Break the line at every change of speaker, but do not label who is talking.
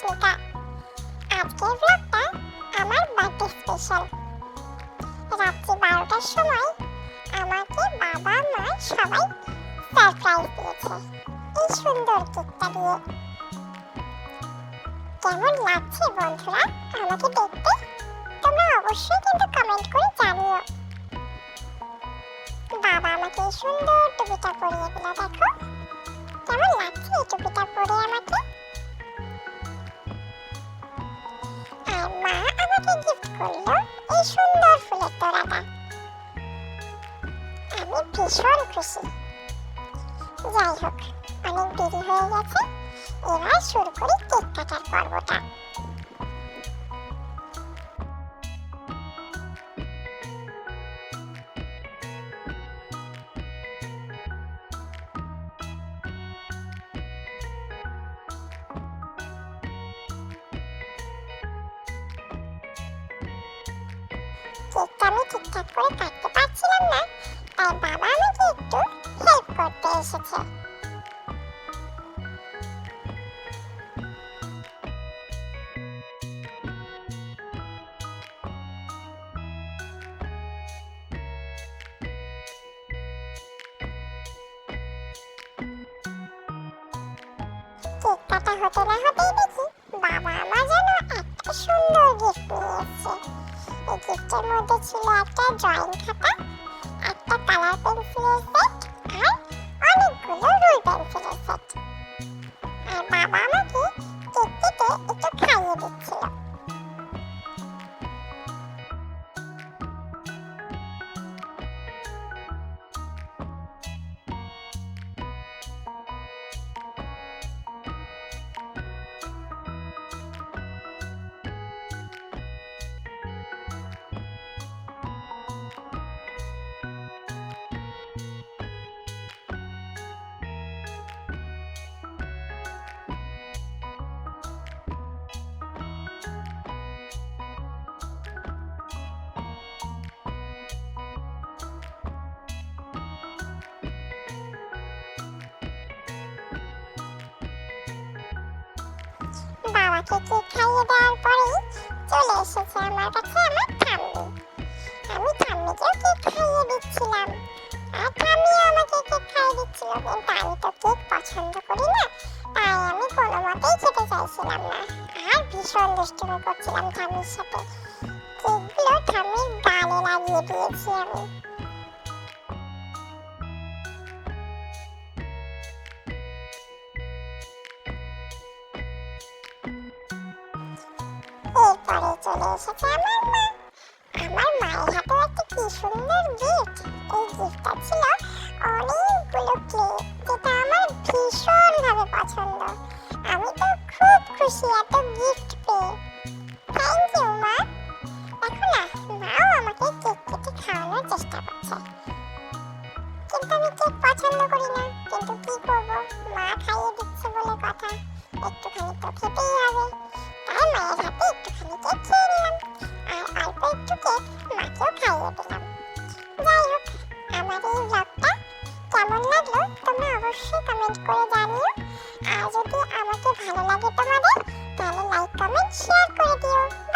রশ্মিকা আজকের ব্লগটা আমার বার্থডে স্পেশাল রাত্রি বারোটার সময় আমাকে বাবা, মা সবাই সারপ্রাইজ দিয়েছে এই সুন্দর কেকটা দিয়ে। কেমন লাগছে বন্ধুরা আমাকে দেখতে? তোমরা অবশ্যই কিন্তু কমেন্ট করে জানিও। বাবা আমাকে সুন্দর টুপিটা পরিয়ে দিল, দেখো। কেমন লাগছে এই টুপিটা পরে আমাকে? আমাকে এই সুন্দর ফুলের তোড়াটা। আমি ভীষণ খুশি। যাই হোক, অনেক দেরি হয়ে গেছে। এবার শুরু করি কেক কাটার পর্বটা। কেকটা আমি ঠিকঠাক করে কাটতে পারছিলাম না। তাই বাবা আমাকে একটু হেল্প করতে এসেছে। কেক কাটা হতে না হতেই মধ্যে ছিল একটা ড্রয়িং খাতা কেক খাইয়ে দেওয়ার পরেই চলে এসেছে আমার কাছে আমার ঠাম্মি। আমি ঠাম্মিকেও কেক খাইয়ে দিচ্ছিলাম। আর ঠাম্মিও আমাকে কেক খাইয়ে দিচ্ছিল, কিন্তু আমি তো কেক পছন্দ করি না, তাই আমি কোনো মতেই খেতে চাইছিলাম না। আর ভীষণ দুষ্টুমি করছিলাম ঠাম্মির সাথে। কেকগুলো ঠাম্মির গালে লাগিয়ে দিয়েছি আমি। এরপরে চলে এসেছে আমার মা। আমার মায়ের হাতেও একটা কি সুন্দর গিফট। এই গিফটটা ছিল অনেকগুলো ক্লিপ যেটা আমার ভীষণভাবে পছন্দ। আমি তো খুব খুশি এত গিফট পেয়ে। থ্যাংক ইউ মা। আর অল্প একটু কেক মাকেও খাইয়ে দিলাম। যাই হোক আমার এই ব্লগটা কেমন লাগল তোমরা অবশ্যই কমেন্ট করে জানিও। আর যদি আমাকে ভালো লাগে তোমাদের, তাহলে লাইক কমেন্ট শেয়ার করে দিও।